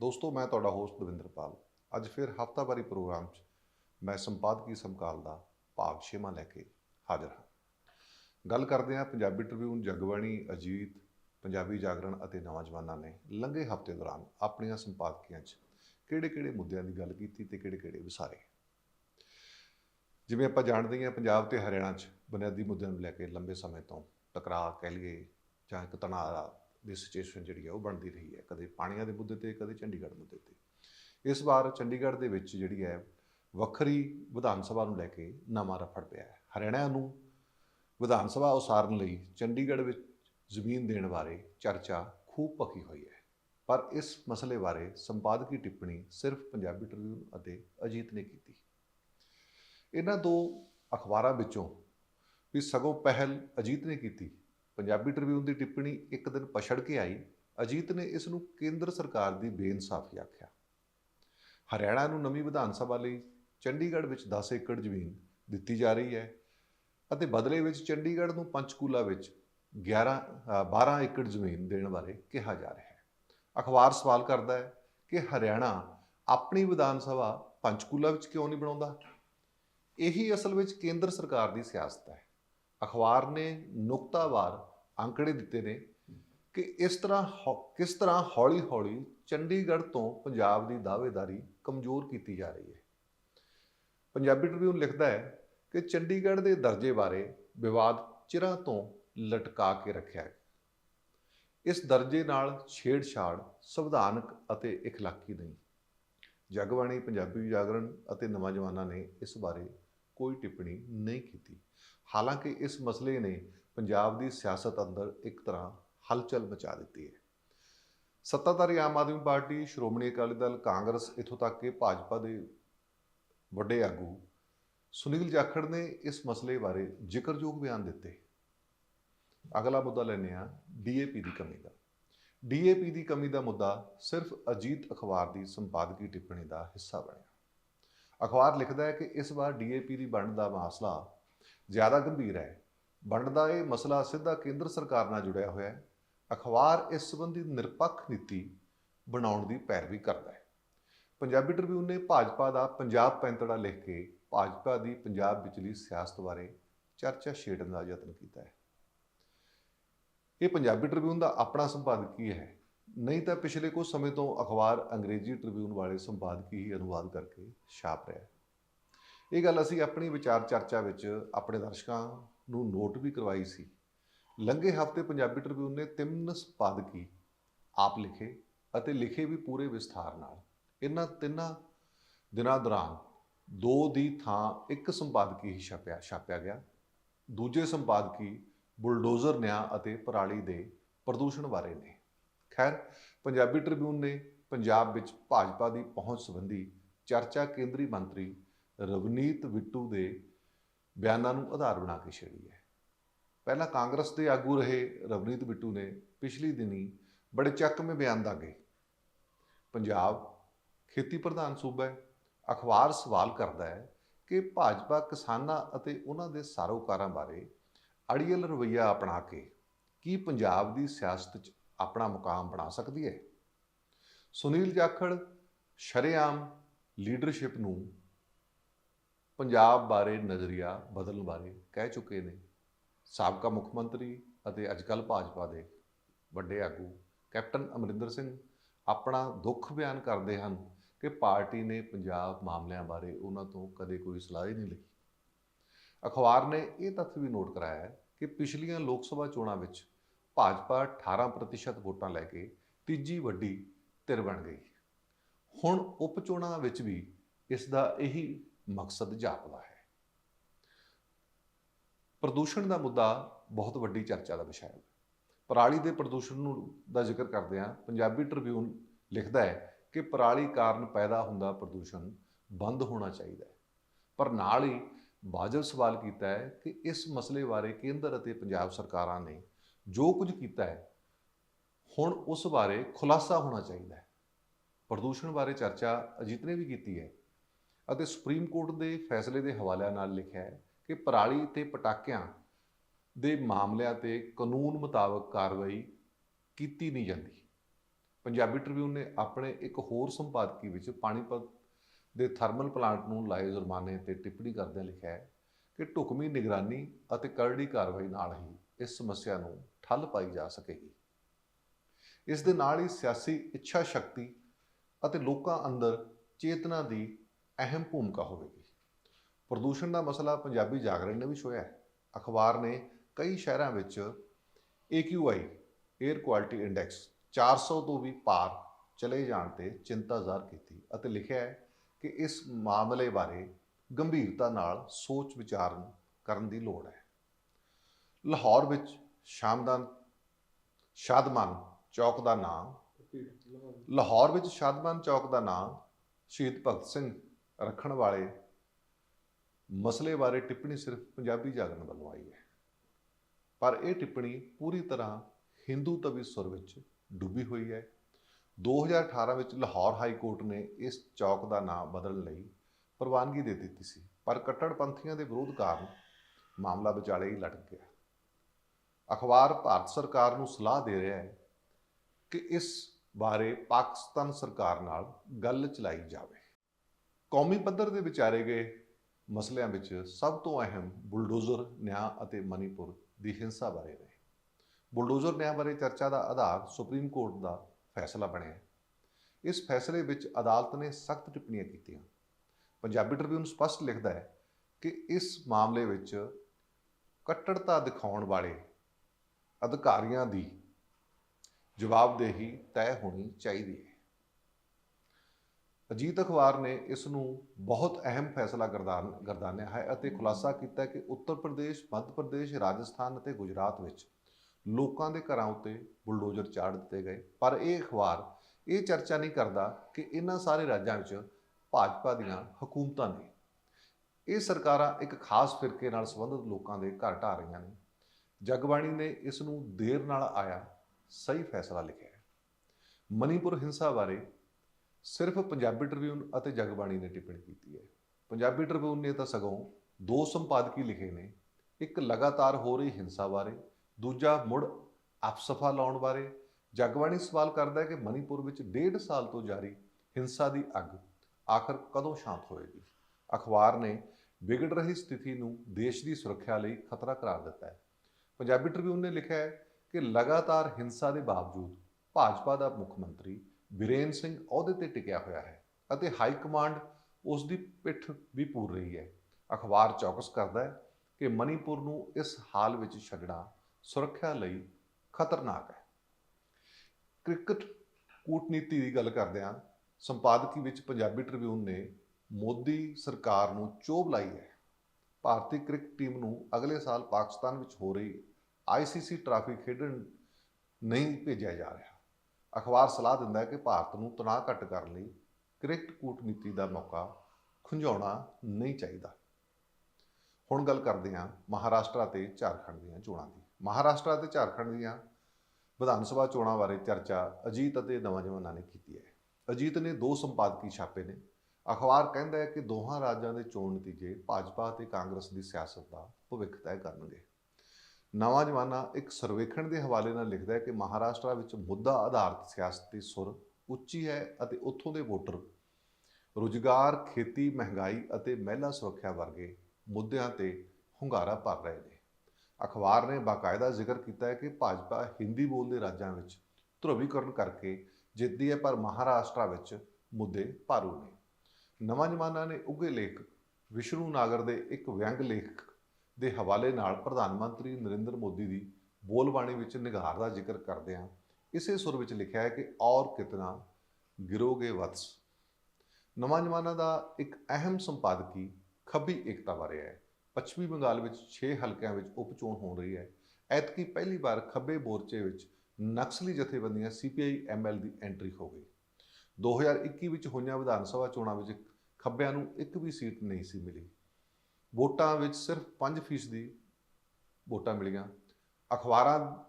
ਦੋਸਤੋ, ਮੈਂ ਤੁਹਾਡਾ ਹੋਸਟ ਦਵਿੰਦਰਪਾਲ। ਅੱਜ ਫਿਰ ਹਫਤਾਵਾਰੀ ਪ੍ਰੋਗਰਾਮ 'ਚ ਮੈਂ ਸੰਪਾਦਕੀ ਸਮਕਾਲ ਦਾ ਭਾਗ 6ਵਾਂ ਲੈ ਕੇ ਹਾਜ਼ਰ ਹਾਂ। ਗੱਲ ਕਰਦੇ ਹਾਂ ਪੰਜਾਬੀ ਟ੍ਰਿਬਿਊਨ ਜਗਬਾਣੀ, ਅਜੀਤ, ਪੰਜਾਬੀ ਜਾਗਰਣ ਅਤੇ ਨਵਾਂ ਜਵਾਨਾਂ ਨੇ ਲੰਘੇ ਹਫ਼ਤੇ ਦੌਰਾਨ ਆਪਣੀਆਂ ਸੰਪਾਦਕੀਆਂ 'ਚ ਕਿਹੜੇ-ਕਿਹੜੇ ਮੁੱਦਿਆਂ ਦੀ ਗੱਲ ਕੀਤੀ ਤੇ ਕਿਹੜੇ-ਕਿਹੜੇ ਵਿਸਾਰੇ। ਜਿਵੇਂ ਆਪਾਂ ਜਾਣਦੇ ਹਾਂ ਪੰਜਾਬ ਤੇ ਹਰਿਆਣਾ 'ਚ ਬੁਨਿਆਦੀ ਮੁੱਦਿਆਂ ਨੂੰ ਲੈ ਕੇ ਲੰਬੇ ਸਮੇਂ ਤੋਂ ਟਕਰਾਅ ਕਹਿ ਲਈਏ ਜਾਂ ਇੱਕ ਤਣਾਅ ਦੀ ਸਿਚੁਏਸ਼ਨ ਜਿਹੜੀ ਹੈ ਉਹ ਬਣਦੀ ਰਹੀ ਹੈ। ਕਦੇ ਪਾਣੀਆਂ ਦੇ ਮੁੱਦੇ ਤੇ, ਕਦੇ ਚੰਡੀਗੜ੍ਹ ਮੁੱਦੇ ਤੇ। ਇਸ ਵਾਰ ਚੰਡੀਗੜ੍ਹ ਦੇ ਵਿੱਚ ਜਿਹੜੀ ਹੈ, ਵੱਖਰੀ ਵਿਧਾਨ ਸਭਾ ਨੂੰ ਲੈ ਕੇ ਨਵਾਂ ਰਫੜ ਪਿਆ ਹੈ। ਹਰਿਆਣਾ ਨੂੰ ਵਿਧਾਨ ਸਭਾ ਉਸਾਰਨ ਲਈ ਚੰਡੀਗੜ੍ਹ ਵਿੱਚ ਜ਼ਮੀਨ ਦੇਣ ਬਾਰੇ ਚਰਚਾ ਖੂਬ ਪੱਕੀ ਹੋਈ ਹੈ। ਪਰ ਇਸ ਮਸਲੇ ਬਾਰੇ ਸੰਪਾਦਕੀ ਟਿੱਪਣੀ ਸਿਰਫ ਪੰਜਾਬੀ ਟ੍ਰਿਬਿਊਨ ਅਤੇ ਅਜੀਤ ਨੇ ਕੀਤੀ। ਇਹਨਾਂ ਦੋ ਅਖਬਾਰਾਂ ਵਿੱਚੋਂ ਵੀ ਸਗੋਂ ਪਹਿਲ ਅਜੀਤ ਨੇ ਕੀਤੀ। ਪੰਜਾਬੀ ਟ੍ਰਿਬਿਊਨ ਦੀ ਟਿੱਪਣੀ ਇੱਕ ਦਿਨ ਪਛੜ ਕੇ ਆਈ। ਅਜੀਤ ਨੇ ਇਸ ਨੂੰ ਕੇਂਦਰ ਸਰਕਾਰ ਦੀ ਬੇਇਨਸਾਫੀ ਆਖਿਆ। ਹਰਿਆਣਾ ਨੂੰ ਨਵੀਂ ਵਿਧਾਨ ਸਭਾ ਲਈ ਚੰਡੀਗੜ੍ਹ ਵਿੱਚ 10 ਏਕੜ ਜ਼ਮੀਨ ਦਿੱਤੀ ਜਾ ਰਹੀ ਹੈ ਅਤੇ ਬਦਲੇ ਵਿੱਚ ਚੰਡੀਗੜ੍ਹ ਨੂੰ ਪੰਚਕੂਲਾ ਵਿੱਚ 11 ਅ, 12 ਏਕੜ ਜ਼ਮੀਨ ਦੇਣ ਬਾਰੇ ਕਿਹਾ ਜਾ ਰਿਹਾ ਹੈ। ਅਖਬਾਰ ਸਵਾਲ ਕਰਦਾ ਹੈ ਕਿ ਹਰਿਆਣਾ ਆਪਣੀ ਵਿਧਾਨ ਸਭਾ ਪੰਚਕੂਲਾ ਵਿੱਚ ਕਿਉਂ ਨਹੀਂ ਬਣਾਉਂਦਾ? ਇਹੀ ਅਸਲ ਵਿੱਚ ਕੇਂਦਰ ਸਰਕਾਰ ਦੀ ਸਿਆਸਤ ਹੈ। ਅਖਬਾਰ ਨੇ ਨੁਕਤਾਵਾਰ ਅੰਕੜੇ ਦਿੱਤੇ ਨੇ ਕਿ ਇਸ ਤਰ੍ਹਾਂ ਕਿਸ ਤਰ੍ਹਾਂ ਹੌਲੀ-ਹੌਲੀ ਚੰਡੀਗੜ੍ਹ ਤੋਂ ਪੰਜਾਬ ਦੀ ਦਾਅਵੇਦਾਰੀ ਕਮਜ਼ੋਰ ਕੀਤੀ ਜਾ ਰਹੀ ਹੈ। ਪੰਜਾਬੀ ਟ੍ਰਿਬਿਊਨ ਲਿਖਦਾ ਹੈ ਕਿ ਚੰਡੀਗੜ੍ਹ ਦੇ ਦਰਜੇ ਬਾਰੇ ਵਿਵਾਦ ਚਿਰਾਂ ਤੋਂ ਲਟਕਾ ਕੇ ਰੱਖਿਆ ਹੈ। ਇਸ ਦਰਜੇ ਨਾਲ ਛੇੜਛਾੜ ਸੰਵਿਧਾਨਕ ਅਤੇ ਇਖਲਾਕੀ ਨਹੀਂ। ਜਗਬਾਣੀ ਪੰਜਾਬੀ ਜਾਗਰਣ ਅਤੇ ਨਵਾਂ ਜਵਾਨਾਂ ਨੇ ਇਸ ਬਾਰੇ ਕੋਈ ਟਿੱਪਣੀ ਨਹੀਂ ਕੀਤੀ। ਹਾਲਾਂਕਿ ਇਸ ਮਸਲੇ ਨੇ ਪੰਜਾਬ ਦੀ ਸਿਆਸਤ ਅੰਦਰ ਇੱਕ ਤਰ੍ਹਾਂ ਹਲਚਲ ਮਚਾ ਦਿੱਤੀ ਹੈ। ਸੱਤਾਧਾਰੀ ਆਮ ਆਦਮੀ ਪਾਰਟੀ, ਸ਼੍ਰੋਮਣੀ ਅਕਾਲੀ ਦਲ, ਕਾਂਗਰਸ, ਇਥੋਂ ਤੱਕ ਕਿ ਭਾਜਪਾ ਦੇ ਵੱਡੇ ਆਗੂ ਸੁਨੀਲ ਜਾਖੜ ਨੇ ਇਸ ਮਸਲੇ ਬਾਰੇ ਜ਼ਿਕਰਯੋਗ ਬਿਆਨ ਦਿੱਤੇ। ਅਗਲਾ ਮੁੱਦਾ ਲੈਂਦੇ ਆ ਡੀਏਪੀ ਦੀ ਕਮੀ ਦਾ। ਡੀਏਪੀ ਦੀ ਕਮੀ ਦਾ ਮੁੱਦਾ ਸਿਰਫ ਅਜੀਤ ਅਖਬਾਰ ਦੀ ਸੰਪਾਦਕੀ ਟਿੱਪਣੀ ਦਾ ਹਿੱਸਾ ਬਣਿਆ। ਅਖਬਾਰ ਲਿਖਦਾ ਹੈ ਕਿ ਇਸ ਵਾਰ ਡੀਏਪੀ ਦੀ ਵੰਡ ਦਾ ਮਾਸਲਾ ਜ਼ਿਆਦਾ ਗੰਭੀਰ ਹੈ। ਵੰਡ ਦਾ ਇਹ ਮਸਲਾ ਸਿੱਧਾ ਕੇਂਦਰ ਸਰਕਾਰ ਨਾਲ ਜੁੜਿਆ ਹੋਇਆ ਹੈ। ਅਖਬਾਰ ਇਸ ਸੰਬੰਧੀ ਨਿਰਪੱਖ ਨੀਤੀ ਬਣਾਉਣ ਦੀ ਪੈਰਵੀ ਕਰਦਾ ਹੈ। ਪੰਜਾਬੀ ਟ੍ਰਿਬਿਊਨ ਨੇ ਭਾਜਪਾ ਦਾ ਪੰਜਾਬ ਪੈਂਤੜਾ ਲਿਖ ਕੇ ਭਾਜਪਾ ਦੀ ਪੰਜਾਬ ਵਿਚਲੀ ਸਿਆਸਤ ਬਾਰੇ ਚਰਚਾ ਛੇੜਨ ਦਾ ਯਤਨ ਕੀਤਾ ਹੈ। ਇਹ ਪੰਜਾਬੀ ਟ੍ਰਿਬਿਊਨ ਦਾ ਆਪਣਾ ਸੰਪਾਦਕੀ ਹੈ। ਨਹੀਂ ਤਾਂ ਪਿਛਲੇ ਕੁਝ ਸਮੇਂ ਤੋਂ ਅਖਬਾਰ ਅੰਗਰੇਜ਼ੀ ਟ੍ਰਿਬਿਊਨ ਵਾਲੇ ਸੰਪਾਦਕੀ ਹੀ ਅਨੁਵਾਦ ਕਰਕੇ ਛਾਪ ਰਿਹਾ ਹੈ। ਇਹ ਗੱਲ ਅਸੀਂ ਆਪਣੀ ਵਿਚਾਰ ਚਰਚਾ ਵਿੱਚ ਆਪਣੇ ਦਰਸ਼ਕਾਂ ਨੂੰ ਨੋਟ ਵੀ ਕਰਵਾਈ ਸੀ। ਲੰਘੇ ਹਫ਼ਤੇ ਪੰਜਾਬੀ ਟ੍ਰਿਬਿਊਨ ਨੇ ਤਿੰਨ ਸੰਪਾਦਕੀ ਆਪ ਲਿਖੇ ਅਤੇ ਲਿਖੇ ਵੀ ਪੂਰੇ ਵਿਸਥਾਰ ਨਾਲ। ਇਹਨਾਂ ਤਿੰਨਾਂ ਦਿਨਾਂ ਦੌਰਾਨ ਦੋ ਦੀ ਥਾਂ ਇੱਕ ਸੰਪਾਦਕੀ ਹੀ ਛਾਪਿਆ ਛਾਪਿਆ ਗਿਆ। ਦੂਜੇ ਸੰਪਾਦਕੀ ਬੁਲਡੋਜ਼ਰ ਨਿਆਂ ਅਤੇ ਪਰਾਲੀ ਦੇ ਪ੍ਰਦੂਸ਼ਣ ਬਾਰੇ ਨੇ। ਖੈਰ, ਪੰਜਾਬੀ ਟ੍ਰਿਬਿਊਨ ਨੇ ਪੰਜਾਬ ਵਿੱਚ ਭਾਜਪਾ ਦੀ ਪਹੁੰਚ ਸੰਬੰਧੀ ਚਰਚਾ ਕੇਂਦਰੀ ਮੰਤਰੀ ਰਵਨੀਤ ਬਿੱਟੂ ਦੇ ਬਿਆਨਾਂ ਨੂੰ ਆਧਾਰ ਬਣਾ ਕੇ ਛੇੜੀ ਹੈ। ਪਹਿਲਾਂ ਕਾਂਗਰਸ ਦੇ ਆਗੂ ਰਹੇ ਰਵਨੀਤ ਬਿੱਟੂ ਨੇ ਪਿਛਲੀ ਦਿਨੀ ਬੜੇ ਚੱਕਵੇਂ ਬਿਆਨ ਦਾਗੇ ਪੰਜਾਬ ਖੇਤੀ ਪ੍ਰਧਾਨ ਸੂਬਾ ਹੈ, ਅਖਬਾਰ ਸਵਾਲ ਕਰਦਾ ਹੈ ਕਿ ਭਾਜਪਾ ਕਿਸਾਨਾਂ ਅਤੇ ਉਹਨਾਂ ਦੇ ਸਾਰੋਕਾਰਾਂ ਬਾਰੇ ਅੜੀਅਲ ਰਵਈਆ ਅਪਣਾ ਕੇ ਕੀ ਪੰਜਾਬ ਦੀ ਸਿਆਸਤ 'ਚ ਆਪਣਾ ਮੁਕਾਮ ਬਣਾ ਸਕਦੀ ਹੈ? ਸੁਨੀਲ ਜਾਖੜ ਸ਼ਰੇਆਮ ਲੀਡਰਸ਼ਿਪ ਨੂੰ ਪੰਜਾਬ ਬਾਰੇ ਨਜ਼ਰੀਆ ਬਦਲਣ ਬਾਰੇ ਕਹਿ ਚੁੱਕੇ ਨੇ। ਸਾਬਕਾ ਮੁੱਖ ਮੰਤਰੀ ਅਤੇ ਅੱਜਕੱਲ ਭਾਜਪਾ ਦੇ ਵੱਡੇ ਆਗੂ ਕੈਪਟਨ ਅਮਰਿੰਦਰ ਸਿੰਘ ਆਪਣਾ ਦੁੱਖ ਬਿਆਨ ਕਰਦੇ ਹਨ ਕਿ ਪਾਰਟੀ ਨੇ ਪੰਜਾਬ ਮਾਮਲਿਆਂ ਬਾਰੇ ਉਹਨਾਂ ਤੋਂ ਕਦੇ ਕੋਈ ਸਲਾਹ ਹੀ ਨਹੀਂ ਲਈ। ਅਖਬਾਰ ਨੇ ਇਹ ਤੱਥ ਵੀ ਨੋਟ ਕਰਾਇਆ ਹੈ ਕਿ ਪਿਛਲੀਆਂ ਲੋਕ ਸਭਾ ਚੋਣਾਂ ਵਿੱਚ ਭਾਜਪਾ 18% ਵੋਟਾਂ ਲੈ ਕੇ ਤੀਜੀ ਵੱਡੀ ਧਿਰ ਬਣ ਗਈ। ਹੁਣ ਉਪ ਚੋਣਾਂ ਵਿੱਚ ਵੀ ਇਸ ਦਾ ਇਹੀ ਮਕਸਦ ਜਾਪਦਾ ਹੈ। ਪ੍ਰਦੂਸ਼ਣ ਦਾ ਮੁੱਦਾ ਬਹੁਤ ਵੱਡੀ ਚਰਚਾ ਦਾ ਵਿਸ਼ਾ ਹੈ। ਪਰਾਲੀ ਦੇ ਪ੍ਰਦੂਸ਼ਣ ਨੂੰ ਦਾ ਜ਼ਿਕਰ ਕਰਦੇ ਹਾਂ। ਪੰਜਾਬੀ ਟ੍ਰਿਬਿਊਨ ਲਿਖਦਾ ਹੈ ਕਿ ਪਰਾਲੀ ਕਾਰਨ ਪੈਦਾ ਹੁੰਦਾ ਪ੍ਰਦੂਸ਼ਣ ਬੰਦ ਹੋਣਾ ਚਾਹੀਦਾ ਹੈ। ਪਰ ਨਾਲ ਹੀ ਬਾਜਲ ਸਵਾਲ ਕੀਤਾ ਹੈ ਕਿ ਇਸ ਮਸਲੇ ਬਾਰੇ ਕੇਂਦਰ ਅਤੇ ਪੰਜਾਬ ਸਰਕਾਰਾਂ ਨੇ ਜੋ ਕੁਝ ਕੀਤਾ ਹੈ, ਹੁਣ ਉਸ ਬਾਰੇ ਖੁਲਾਸਾ ਹੋਣਾ ਚਾਹੀਦਾ ਹੈ। ਪ੍ਰਦੂਸ਼ਣ ਬਾਰੇ ਚਰਚਾ ਅਜੀਤ ਨੇ ਵੀ ਕੀਤੀ ਹੈ ਅਤੇ ਸੁਪਰੀਮ ਕੋਰਟ ਦੇ ਫੈਸਲੇ ਦੇ ਹਵਾਲਿਆਂ ਨਾਲ ਲਿਖਿਆ ਹੈ ਕਿ ਪਰਾਲੀ ਤੇ ਪਟਾਕਿਆਂ ਦੇ ਮਾਮਲਿਆਂ ਤੇ ਕਾਨੂੰਨ ਮੁਤਾਬਕ ਕਾਰਵਾਈ ਕੀਤੀ ਨਹੀਂ ਜਾਂਦੀ। ਪੰਜਾਬੀ ਟ੍ਰਿਬਿਊਨ ਨੇ ਆਪਣੇ ਇੱਕ ਹੋਰ ਸੰਪਾਦਕੀ ਵਿੱਚ ਪਾਣੀਪਤ ਦੇ ਥਰਮਲ ਪਲਾਂਟ ਨੂੰ ਲਾਏ ਜੁਰਮਾਨੇ ਤੇ ਟਿੱਪਣੀ ਕਰਦਿਆਂ ਲਿਖਿਆ ਹੈ ਕਿ ਢੁਕਵੀਂ ਨਿਗਰਾਨੀ ਅਤੇ ਕਰੜੀ ਕਾਰਵਾਈ ਨਾਲ ਹੀ ਇਸ ਸਮੱਸਿਆ ਨੂੰ ਠੱਲ ਪਾਈ ਜਾ ਸਕੇਗੀ। ਇਸ ਦੇ ਨਾਲ ਹੀ ਸਿਆਸੀ ਇੱਛਾ ਸ਼ਕਤੀ ਅਤੇ ਲੋਕਾਂ ਅੰਦਰ ਚੇਤਨਾ ਦੀ ਅਹਿਮ ਭੂਮਿਕਾ ਹੋਵੇਗੀ। ਪ੍ਰਦੂਸ਼ਣ ਦਾ ਮਸਲਾ ਪੰਜਾਬੀ ਜਾਗਰਣ ਨੇ ਵੀ ਛੋਇਆ ਹੈ। ਅਖਬਾਰ ਨੇ ਕਈ ਸ਼ਹਿਰਾਂ ਵਿੱਚ AQI 에ਅਰ ਕੁਆਲਿਟੀ ਇੰਡੈਕਸ 400 ਤੋਂ ਵੀ ਪਾਰ ਚਲੇ ਜਾਣ ਤੇ ਚਿੰਤਾ ਜ਼ਾਹਰ ਕੀਤੀ ਅਤੇ ਲਿਖਿਆ ਹੈ ਕਿ ਇਸ ਮਾਮਲੇ ਬਾਰੇ ਗੰਭੀਰਤਾ ਨਾਲ ਸੋਚ ਵਿਚਾਰਨ ਕਰਨ ਦੀ ਲੋੜ ਹੈ। ਲਾਹੌਰ ਵਿੱਚ ਸ਼ਾਮਦਾਨ, ਸ਼ਾਦਮਾਨ ਚੌਕ ਦਾ ਨਾਮ ਲਾਹੌਰ ਵਿੱਚ ਸ਼ਾਦਮਾਨ ਚੌਕ ਦਾ ਨਾਮ ਸ਼ਹੀਦ ਭਗਤ ਸਿੰਘ ਰੱਖਣ ਵਾਲੇ ਮਸਲੇ ਬਾਰੇ ਟਿੱਪਣੀ ਸਿਰਫ ਪੰਜਾਬੀ ਜਾਗਰਣ ਵੱਲੋਂ ਆਈ ਹੈ। ਪਰ ਇਹ ਟਿੱਪਣੀ ਪੂਰੀ ਤਰ੍ਹਾਂ ਹਿੰਦੂ ਤਵੀ ਸੁਰ ਵਿੱਚ ਡੁੱਬੀ ਹੋਈ ਹੈ। 2018 ਵਿੱਚ ਲਾਹੌਰ ਹਾਈ ਕੋਰਟ ਨੇ ਇਸ ਚੌਕ ਦਾ ਨਾਮ ਬਦਲਣ ਲਈ ਪ੍ਰਵਾਨਗੀ ਦੇ ਦਿੱਤੀ ਸੀ, ਪਰ ਕੱਟੜਪੰਥੀਆਂ ਦੇ ਵਿਰੋਧ ਕਾਰਨ ਮਾਮਲਾ ਵਿਚਾਲੇ ਹੀ ਲਟਕ ਗਿਆ। ਅਖਬਾਰ ਭਾਰਤ ਸਰਕਾਰ ਨੂੰ ਸਲਾਹ ਦੇ ਰਿਹਾ ਹੈ ਕਿ ਇਸ ਬਾਰੇ ਪਾਕਿਸਤਾਨ ਸਰਕਾਰ ਨਾਲ ਗੱਲ ਚਲਾਈ ਜਾਵੇ। ਕੌਮੀ ਪੱਧਰ ਦੇ ਵਿਚਾਰੇ ਗਏ ਮਸਲਿਆਂ ਵਿੱਚ ਸਭ ਤੋਂ ਅਹਿਮ ਬੁਲਡੋਜ਼ਰ ਨਿਆਂ ਅਤੇ ਮਨੀਪੁਰ ਦੀ ਹਿੰਸਾ ਬਾਰੇ ਰਹੇ। ਬੁਲਡੋਜ਼ਰ ਨਿਆਂ ਬਾਰੇ ਚਰਚਾ ਦਾ ਆਧਾਰ ਸੁਪਰੀਮ ਕੋਰਟ ਦਾ ਫੈਸਲਾ ਬਣਿਆ। ਇਸ ਫੈਸਲੇ ਵਿੱਚ ਅਦਾਲਤ ਨੇ ਸਖਤ ਟਿੱਪਣੀਆਂ ਕੀਤੀਆਂ। ਪੰਜਾਬੀ ਟ੍ਰਿਬਿਊਨ ਸਪਸ਼ਟ ਲਿਖਦਾ ਹੈ ਕਿ ਇਸ ਮਾਮਲੇ ਵਿੱਚ ਕੱਟੜਤਾ ਦਿਖਾਉਣ ਵਾਲੇ ਅਧਿਕਾਰੀਆਂ ਦੀ ਜਵਾਬਦੇਹੀ ਤੈਅ ਹੋਣੀ ਚਾਹੀਦੀ ਹੈ। ਅਜੀਤ ਅਖਬਾਰ ਨੇ ਇਸ ਨੂੰ ਬਹੁਤ ਅਹਿਮ ਫੈਸਲਾ ਗਰਦਾਨ, ਗਰਦਾਨਿਆ ਹੈ ਅਤੇ ਖੁਲਾਸਾ ਕੀਤਾ ਕਿ ਉੱਤਰ ਪ੍ਰਦੇਸ਼, ਮੱਧ ਪ੍ਰਦੇਸ਼, ਰਾਜਸਥਾਨ ਅਤੇ ਗੁਜਰਾਤ ਵਿੱਚ ਲੋਕਾਂ ਦੇ ਘਰਾਂ ਉੱਤੇ ਬੁਲਡੋਜ਼ਰ ਚਾੜ ਦਿੱਤੇ ਗਏ। ਪਰ ਇਹ ਅਖਬਾਰ ਇਹ ਚਰਚਾ ਨਹੀਂ ਕਰਦਾ ਕਿ ਇਹਨਾਂ ਸਾਰੇ ਰਾਜਾਂ ਵਿੱਚ ਭਾਜਪਾ ਦੀਆਂ ਹਕੂਮਤਾਂ ਨੇ। ਇਹ ਸਰਕਾਰਾਂ ਇੱਕ ਖਾਸ ਫਿਰਕੇ ਨਾਲ ਸੰਬੰਧਿਤ ਲੋਕਾਂ ਦੇ ਘਰ ਢਾ ਰਹੀਆਂ ਨੇ। ਜਗਬਾਣੀ ਨੇ ਇਸ ਨੂੰ ਦੇਰ ਨਾਲ ਆਇਆ ਸਹੀ ਫੈਸਲਾ ਲਿਖਿਆ ਮਨੀਪੁਰ ਹਿੰਸਾ ਬਾਰੇ ਸਿਰਫ ਪੰਜਾਬੀ ਟ੍ਰਿਬਿਊਨ ਅਤੇ ਜਗਬਾਣੀ ਨੇ ਟਿੱਪਣੀ ਕੀਤੀ ਹੈ। ਪੰਜਾਬੀ ਟ੍ਰਿਬਿਊਨ ਨੇ ਤਾਂ ਸਗੋਂ ਦੋ ਸੰਪਾਦਕੀ ਲਿਖੇ ਨੇ, ਇੱਕ ਲਗਾਤਾਰ ਹੋ ਰਹੀ ਹਿੰਸਾ ਬਾਰੇ, ਦੂਜਾ ਮੁੜ ਅਫਸਫਾ ਲਾਉਣ ਬਾਰੇ। ਜਗਬਾਣੀ ਸਵਾਲ ਕਰਦਾ ਹੈ ਕਿ ਮਨੀਪੁਰ ਵਿੱਚ ਡੇਢ ਸਾਲ ਤੋਂ ਜਾਰੀ ਹਿੰਸਾ ਦੀ ਅੱਗ ਆਖਰ ਕਦੋਂ ਸ਼ਾਂਤ ਹੋਏਗੀ? ਅਖਬਾਰ ਨੇ ਵਿਗੜ ਰਹੀ ਸਥਿਤੀ ਨੂੰ ਦੇਸ਼ ਦੀ ਸੁਰੱਖਿਆ ਲਈ ਖਤਰਾ ਕਰਾਰ ਦਿੱਤਾ ਹੈ। ਪੰਜਾਬੀ ਟ੍ਰਿਬਿਊਨ ਨੇ ਲਿਖਿਆ ਹੈ ਕਿ ਲਗਾਤਾਰ ਹਿੰਸਾ ਦੇ ਬਾਵਜੂਦ ਭਾਜਪਾ ਦਾ ਮੁੱਖ ਮੰਤਰੀ ਬੀਰੇਨ ਸਿੰਘ ਅਹੁਦੇ ਤੇ ਟਿਕਿਆ ਹੋਇਆ ਹੈ ਅਤੇ ਹਾਈ ਕਮਾਂਡ ਉਸ ਦੀ ਪਿੱਠ ਵੀ ਪੂਰ ਰਹੀ ਹੈ। ਅਖਬਾਰ ਚੌਕਸ ਕਰਦਾ ਹੈ ਕਿ ਮਨੀਪੁਰ ਨੂੰ ਇਸ ਹਾਲ ਵਿੱਚ ਛੱਡਣਾ ਸੁਰੱਖਿਆ ਲਈ ਖਤਰਨਾਕ ਹੈ। ਕ੍ਰਿਕਟ ਕੂਟਨੀਤੀ ਦੀ ਗੱਲ ਕਰਦੇ ਹਾਂ, ਸੰਪਾਦਕੀ ਵਿੱਚ ਪੰਜਾਬੀ ਟ੍ਰਿਬਿਊਨ ਨੇ ਮੋਦੀ ਸਰਕਾਰ ਨੂੰ ਚੋਬ ਲਾਈ ਹੈ। ਭਾਰਤੀ ਕ੍ਰਿਕਟ ਟੀਮ ਨੂੰ ਅਗਲੇ ਸਾਲ ਪਾਕਿਸਤਾਨ ਵਿੱਚ ਹੋ ਰਹੀ ਆਈਸੀਸੀ ਟਰਾਫੀ ਖੇਡਣ ਨਹੀਂ ਭੇਜਿਆ ਜਾ ਰਿਹਾ। ਅਖਬਾਰ ਸਲਾਹ ਦਿੰਦਾ ਹੈ ਕਿ ਭਾਰਤ ਨੂੰ ਤਣਾਅ ਘੱਟ ਕਰਨ ਲਈ ਕ੍ਰਿਕਟ ਕੂਟਨੀਤੀ ਦਾ ਮੌਕਾ ਖੁੰਝਾਉਣਾ ਨਹੀਂ ਚਾਹੀਦਾ। ਹੁਣ ਗੱਲ ਕਰਦੇ ਹਾਂ ਮਹਾਰਾਸ਼ਟਰ ਅਤੇ ਝਾਰਖੰਡ ਦੀਆਂ ਚੋਣਾਂ ਦੀ। ਮਹਾਰਾਸ਼ਟਰ ਅਤੇ ਝਾਰਖੰਡ ਦੀਆਂ ਵਿਧਾਨ ਸਭਾ ਚੋਣਾਂ ਬਾਰੇ ਚਰਚਾ ਅਜੀਤ ਅਤੇ ਨਵਾਂ ਜਮਾਨਾ ਨੇ ਕੀਤੀ ਹੈ। ਅਜੀਤ ਨੇ ਦੋ ਸੰਪਾਦਕੀ ਛਾਪੇ ਨੇ। ਅਖਬਾਰ ਕਹਿੰਦਾ ਹੈ ਕਿ ਦੋਹਾਂ ਰਾਜਾਂ ਦੇ ਚੋਣ ਨਤੀਜੇ ਭਾਜਪਾ ਅਤੇ ਕਾਂਗਰਸ ਦੀ ਸਿਆਸਤ ਦਾ ਭਵਿੱਖ ਤੈਅ ਕਰਨਗੇ। ਨਵਾਂ ਜਮਾਨਾ ਇੱਕ ਸਰਵੇਖਣ ਦੇ ਹਵਾਲੇ ਨਾਲ ਲਿਖਦਾ ਹੈ ਕਿ ਮਹਾਰਾਸ਼ਟਰ ਵਿੱਚ ਮੁੱਦਾ ਆਧਾਰਿਤ ਸਿਆਸਤੀ ਸੁਰ ਉੱਚੀ ਹੈ ਅਤੇ ਉੱਥੋਂ ਦੇ ਵੋਟਰ ਰੁਜ਼ਗਾਰ, ਖੇਤੀ, ਮਹਿੰਗਾਈ ਅਤੇ ਮਹਿਲਾ ਸੁਰੱਖਿਆ ਵਰਗੇ ਮੁੱਦਿਆਂ ਤੇ ਹੁੰਗਾਰਾ ਭਰ ਰਹੇ ਨੇ। ਅਖਬਾਰ ਨੇ ਬਾਕਾਇਦਾ ਜ਼ਿਕਰ ਕੀਤਾ ਹੈ ਕਿ ਭਾਜਪਾ ਹਿੰਦੀ ਬੋਲਦੇ ਰਾਜਾਂ ਵਿੱਚ ਧਰੁਵੀਕਰਨ ਕਰਕੇ ਜਿੱਤਦੀ ਹੈ, ਪਰ ਮਹਾਰਾਸ਼ਟਰ ਵਿੱਚ ਮੁੱਦੇ ਭਾਰੂ ਨੇ। ਨਵਾਂ ਜਮਾਨਾ ਨੇ ਉੱਘੇ ਲੇਖ ਵਿਸ਼ਨੂੰ ਨਾਗਰ ਦੇ ਇੱਕ ਵਿਅੰਗ ਲੇਖ ਦੇ ਹਵਾਲੇ ਨਾਲ ਪ੍ਰਧਾਨ ਮੰਤਰੀ ਨਰਿੰਦਰ ਮੋਦੀ ਦੀ ਬੋਲਬਾਣੀ ਵਿੱਚ ਨਿਗਾਰ ਦਾ ਜ਼ਿਕਰ ਕਰਦਿਆਂ ਇਸੇ ਸੁਰ ਵਿੱਚ ਲਿਖਿਆ ਹੈ ਕਿ ਔਰ ਕਿਤਨਾ ਗਿਰੋਗੇ ਵਤਸ ਨਵਾਂ ਜਮਾਨਾ ਦਾ ਇੱਕ ਅਹਿਮ ਸੰਪਾਦਕੀ ਖੱਬੀ ਏਕਤਾ ਬਾਰੇ ਹੈ। ਪੱਛਮੀ ਬੰਗਾਲ ਵਿੱਚ 6 ਹਲਕਿਆਂ ਵਿੱਚ ਉਪਚੋਣ ਹੋ ਰਹੀ ਹੈ। ਐਤਕੀ ਪਹਿਲੀ ਵਾਰ ਖੱਬੇ ਮੋਰਚੇ ਵਿੱਚ ਨਕਸਲੀ ਜਥੇਬੰਦੀਆਂ ਸੀਪੀਆਈ ਐਮਐਲ ਦੀ ਐਂਟਰੀ ਹੋ ਗਈ। 2021 ਵਿੱਚ ਹੋਈਆਂ ਵਿਧਾਨ ਸਭਾ ਚੋਣਾਂ ਵਿੱਚ ਖੱਬਿਆਂ ਨੂੰ ਇੱਕ ਵੀ ਸੀਟ ਨਹੀਂ ਸੀ ਮਿਲੀ। ਵੋਟਾਂ ਵਿੱਚ ਸਿਰਫ 5% ਦੀ ਵੋਟਾਂ ਮਿਲੀਆਂ। ਅਖਬਾਰਾਂ,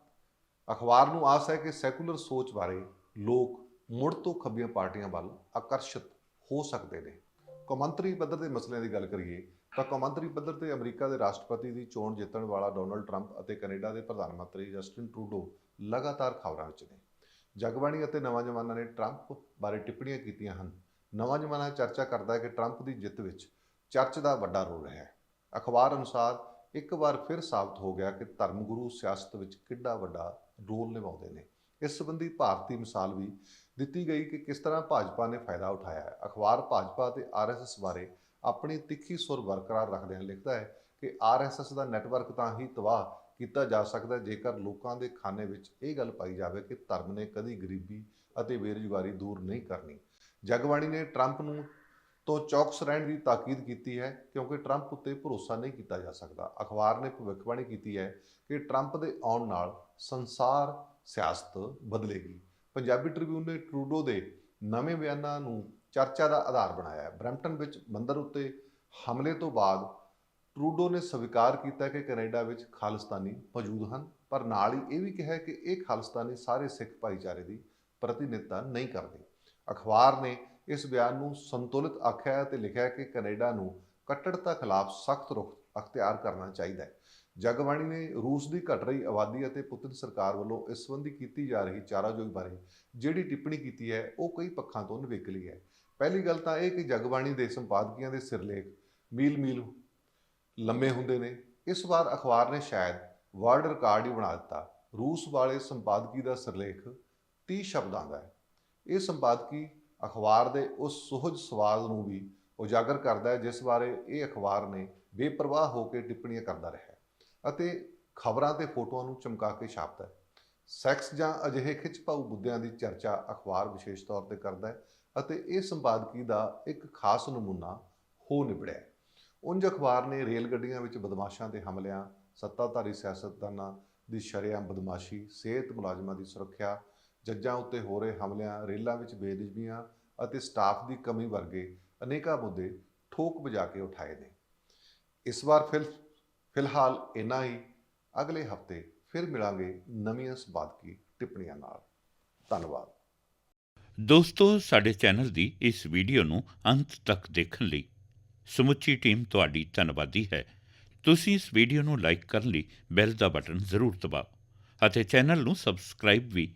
ਅਖਬਾਰ ਨੂੰ ਆਸ ਹੈ ਕਿ ਸੈਕੂਲਰ ਸੋਚ ਬਾਰੇ ਲੋਕ ਮੁੜ ਤੋਂ ਖੱਬੀਆਂ ਪਾਰਟੀਆਂ ਵੱਲ ਆਕਰਸ਼ਿਤ ਹੋ ਸਕਦੇ ਨੇ। ਕੌਮਾਂਤਰੀ ਪੱਧਰ ਦੇ ਮਸਲਿਆਂ ਦੀ ਗੱਲ ਕਰੀਏ ਤਾਂ ਕੌਮਾਂਤਰੀ ਪੱਧਰ ਤੇ ਅਮਰੀਕਾ ਦੇ ਰਾਸ਼ਟਰਪਤੀ ਦੀ ਚੋਣ ਜਿੱਤਣ ਵਾਲਾ ਡੋਨਲਡ ਟਰੰਪ ਅਤੇ ਕੈਨੇਡਾ ਦੇ ਪ੍ਰਧਾਨ ਮੰਤਰੀ ਜਸਟਿਨ ਟਰੂਡੋ ਲਗਾਤਾਰ ਖਬਰਾਂ ਵਿੱਚ ਨੇ। ਜਗਬਾਣੀ ਅਤੇ ਨਵਾਂ ਜ਼ਮਾਨਾ ਨੇ ਟਰੰਪ ਬਾਰੇ ਟਿੱਪਣੀਆਂ ਕੀਤੀਆਂ ਹਨ। ਨਵਾਂ ਜ਼ਮਾਨਾ ਚਰਚਾ ਕਰਦਾ ਹੈ ਕਿ ਟਰੰਪ ਦੀ ਜਿੱਤ ਵਿੱਚ ਚਰਚ ਦਾ ਵੱਡਾ ਰੋਲ ਰਿਹਾ ਹੈ। ਅਖਬਾਰ ਅਨੁਸਾਰ ਇੱਕ ਵਾਰ ਫਿਰ ਸਾਬਤ ਹੋ ਗਿਆ ਕਿ ਧਰਮ ਗੁਰੂ ਸਿਆਸਤ ਵਿੱਚ ਕਿੰਨਾ ਵੱਡਾ ਰੋਲ ਨਿਭਾਉਂਦੇ ਨੇ। ਇਸ ਸੰਬੰਧੀ ਭਾਰਤੀ ਮਿਸਾਲ ਵੀ ਦਿੱਤੀ ਗਈ ਕਿ ਕਿਸ ਤਰ੍ਹਾਂ ਭਾਜਪਾ ਨੇ ਫਾਇਦਾ ਉਠਾਇਆ ਹੈ। ਅਖਬਾਰ ਭਾਜਪਾ ਤੇ ਆਰਐਸਐਸ ਬਾਰੇ ਆਪਣੀ ਤਿੱਖੀ ਸੁਰ ਬਰਕਰਾਰ ਰੱਖਦਿਆਂ ਲਿਖਦਾ ਹੈ ਕਿ ਆਰਐਸਐਸ ਦਾ ਨੈਟਵਰਕ ਤਾਂ ਹੀ ਤਬਾਹ ਕੀਤਾ ਜਾ ਸਕਦਾ ਜੇਕਰ ਲੋਕਾਂ ਦੇ ਖਾਨੇ ਵਿੱਚ ਇਹ ਗੱਲ ਪਾਈ ਜਾਵੇ ਕਿ ਧਰਮ ਨੇ ਕਦੀ ਗਰੀਬੀ ਅਤੇ ਬੇਰੁਜ਼ਗਾਰੀ ਦੂਰ ਨਹੀਂ ਕਰਨੀ। ਜਗਬਾਣੀ ਨੇ ਟਰੰਪ ਨੂੰ ਤੋਂ ਚੌਕਸ ਰਹਿਣ ਦੀ ਤਾਕੀਦ ਕੀਤੀ ਹੈ ਕਿਉਂਕਿ ਟਰੰਪ ਉੱਤੇ ਭਰੋਸਾ ਨਹੀਂ ਕੀਤਾ ਜਾ ਸਕਦਾ। ਅਖਬਾਰ ਨੇ ਭਵਿੱਖਬਾਣੀ ਕੀਤੀ ਹੈ ਕਿ ਟਰੰਪ ਦੇ ਆਉਣ ਨਾਲ ਸੰਸਾਰ ਸਿਆਸਤ ਬਦਲੇਗੀ। ਪੰਜਾਬੀ ਟ੍ਰਿਬਿਊਨ ਨੇ ਟਰੂਡੋ ਦੇ ਨਵੇਂ ਬਿਆਨਾਂ ਨੂੰ ਚਰਚਾ ਦਾ ਆਧਾਰ ਬਣਾਇਆ ਹੈ। ਬਰੈਂਪਟਨ ਵਿੱਚ ਮੰਦਰ ਉੱਤੇ ਹਮਲੇ ਤੋਂ ਬਾਅਦ ਟਰੂਡੋ ਨੇ ਸਵੀਕਾਰ ਕੀਤਾ ਕਿ ਕੈਨੇਡਾ ਵਿੱਚ ਖਾਲਿਸਤਾਨੀ ਮੌਜੂਦ ਹਨ, ਪਰ ਨਾਲ ਹੀ ਇਹ ਵੀ ਕਿਹਾ ਕਿ ਇਹ ਖਾਲਿਸਤਾਨੀ ਸਾਰੇ ਸਿੱਖ ਭਾਈਚਾਰੇ ਦੀ ਪ੍ਰਤੀਨਿਧਤਾ ਨਹੀਂ ਕਰਦੇ। ਅਖਬਾਰ ਨੇ ਇਸ ਬਿਆਨ ਨੂੰ ਸੰਤੁਲਿਤ ਆਖਿਆ ਹੈ ਤੇ ਲਿਖਿਆ ਹੈ ਕਿ ਕੈਨੇਡਾ ਨੂੰ ਕੱਟੜਤਾ ਖਿਲਾਫ ਸਖਤ ਰੁਖ ਅਖਤਿਆਰ ਕਰਨਾ ਚਾਹੀਦਾ ਹੈ। ਜਗਬਾਣੀ ਨੇ ਰੂਸ ਦੀ ਘਟ ਰਹੀ ਆਬਾਦੀ ਅਤੇ ਪੁਤਿਨ ਸਰਕਾਰ ਵੱਲੋਂ ਇਸ ਸੰਬੰਧੀ ਕੀਤੀ ਜਾ ਰਹੀ ਚਾਰਾਜੋਈ ਬਾਰੇ ਜਿਹੜੀ ਟਿੱਪਣੀ ਕੀਤੀ ਹੈ, ਉਹ ਕਈ ਪੱਖਾਂ ਤੋਂ ਨਿਵੇਕਲੀ ਹੈ। ਪਹਿਲੀ ਗੱਲ ਤਾਂ ਇਹ ਕਿ ਜਗਬਾਣੀ ਦੇ ਸੰਪਾਦਕੀਆਂ ਦੇ ਸਿਰਲੇਖ ਮੀਲ-ਮੀਲ ਲੰਮੇ ਹੁੰਦੇ ਨੇ। ਇਸ ਵਾਰ ਅਖਬਾਰ ਨੇ ਸ਼ਾਇਦ ਵਰਲਡ ਰਿਕਾਰਡ ਹੀ ਬਣਾ ਦਿੱਤਾ। ਰੂਸ ਵਾਲੇ ਸੰਪਾਦਕੀ ਦਾ ਸਿਰਲੇਖ 30 ਸ਼ਬਦਾਂ ਦਾ ਹੈ। ਇਹ ਸੰਪਾਦਕੀ ਅਖਬਾਰ ਦੇ ਉਸ ਸੁਹਜ ਸਵਾਦ ਨੂੰ ਵੀ ਉਜਾਗਰ ਕਰਦਾ ਹੈ, ਜਿਸ ਬਾਰੇ ਇਹ ਅਖਬਾਰ ਨੇ ਬੇਪਰਵਾਹ ਹੋ ਕੇ ਟਿੱਪਣੀਆਂ ਕਰਦਾ ਰਿਹਾ ਅਤੇ ਖਬਰਾਂ ਤੇ ਫੋਟੋਆਂ ਨੂੰ ਚਮਕਾ ਕੇ ਛਾਪਦਾ ਹੈ ਸੈਕਸ ਜਾਂ ਅਜਿਹੇ ਖਿੱਚਪਾਊ ਮੁੱਦਿਆਂ ਦੀ ਚਰਚਾ ਅਖਬਾਰ ਵਿਸ਼ੇਸ਼ ਤੌਰ ਤੇ ਕਰਦਾ ਹੈ ਅਤੇ ਇਹ ਸੰਪਾਦਕੀ ਦਾ ਇੱਕ ਖਾਸ ਨਮੂਨਾ ਹੋ ਨਿਬੜਿਆ ਹੈ। ਉਂਝ ਅਖਬਾਰ ਨੇ ਰੇਲ ਗੱਡੀਆਂ ਵਿੱਚ ਬਦਮਾਸ਼ਾਂ ਦੇ ਹਮਲਿਆਂ, ਸੱਤਾਧਾਰੀ ਸਿਆਸਤਦਾਨਾਂ ਦੀ ਸ਼ਰੇਆਮ ਬਦਮਾਸ਼ੀ, ਸਿਹਤ ਮੁਲਾਜ਼ਮਾਂ ਦੀ ਸੁਰੱਖਿਆ ਜੱਜਾਂ ਉੱਤੇ ਹੋ ਰਹੇ ਹਮਲਿਆਂ, ਰੇਲਾਂ ਵਿੱਚ ਬੇਨਿਯਮੀਆਂ ਅਤੇ ਸਟਾਫ ਦੀ ਕਮੀ ਵਰਗੇ ਅਨੇਕਾਂ ਮੁੱਦੇ ਠੋਕ ਵਜਾ ਕੇ ਉਠਾਏ ਨੇ। ਇਸ ਵਾਰ ਫਿਰ ਫਿਲਹਾਲ ਇੰਨਾ ਹੀ। ਅਗਲੇ ਹਫ਼ਤੇ ਫਿਰ ਮਿਲਾਂਗੇ ਨਵੀਆਂ ਸੰਪਾਦਕੀ ਟਿੱਪਣੀਆਂ ਨਾਲ। ਧੰਨਵਾਦ। ਦੋਸਤੋ, ਸਾਡੇ ਚੈਨਲ ਦੀ ਇਸ ਵੀਡੀਓ ਨੂੰ ਅੰਤ ਤੱਕ ਦੇਖਣ ਲਈ ਸਮੁੱਚੀ ਟੀਮ ਤੁਹਾਡੀ ਧੰਨਵਾਦੀ ਹੈ। ਤੁਸੀਂ ਇਸ ਵੀਡੀਓ ਨੂੰ ਲਾਈਕ ਕਰਨ ਲਈ ਬੈਲ ਦਾ ਬਟਨ ਜ਼ਰੂਰ ਦਬਾਓ ਅਤੇ ਚੈਨਲ ਨੂੰ ਸਬਸਕ੍ਰਾਈਬ ਵੀ